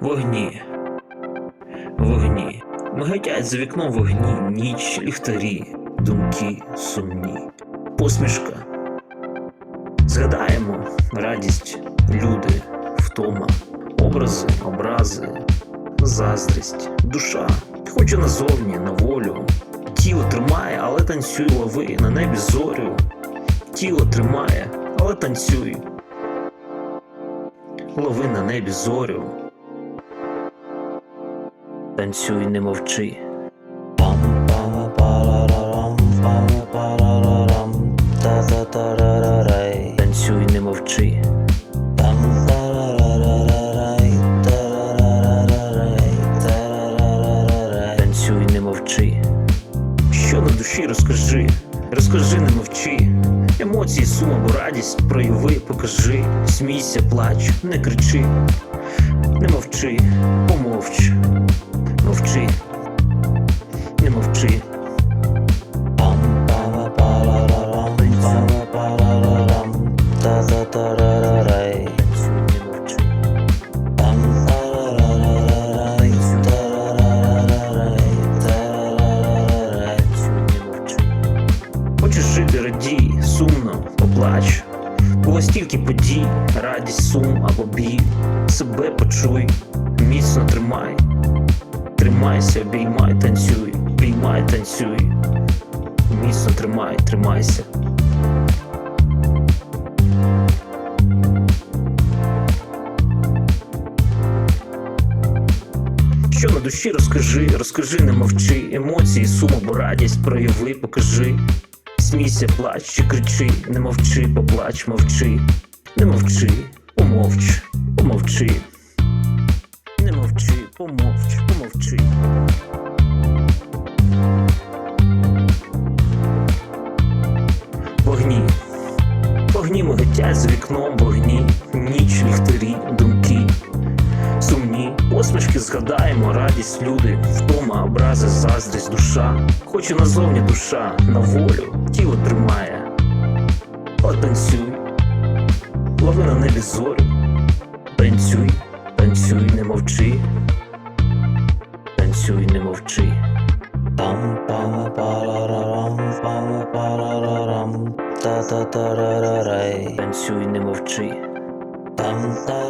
Вогні. Вогні. Миготять за вікном вогні, ніч, ліхтарі, думки сумні. Посмішка. Згадаємо радість, люди, втома, образи, образи, заздрість, душа. Хоче назовні, на волю. Тіло тримає, але танцюй лови на небі зорю. Тіло тримає, але танцюй. Лови на небі зорю. Танцюй, не мовчи. Танцюй, не мовчи. Танцюй, не мовчи. Що на душі розкажи, розкажи, не мовчи. Емоції, сум або радість прояви, покажи, смійся, плач, не кричи, не мовчи, помовч, мовчи, не мовчи. Хочеш жити, радій, сумно, поплач. Було стільки подій, радість, сум або біль. Себе почуй, міцно тримай. Тримайся, обіймай, танцюй, обіймай, танцюй. Міцно тримай, тримайся. Що на душі розкажи, розкажи, не мовчи, емоції, сум або радість прояви, покажи. Смійся, плач чи кричи, не мовчи, поплач, мовчи, не мовчи, помовч, помовчи, вікном вогні, ніч, ліхтарі, думки. Сумні посмішки згадаємо, радість, люди, втома, образи, заздрість, душа. Хоче назовні душа, на волю, тіло тримає. От танцюй, лови на небі зорю. Танцюй, танцюй, не мовчи. Танцюй, не мовчи. Танцюй, не мовчи. Там та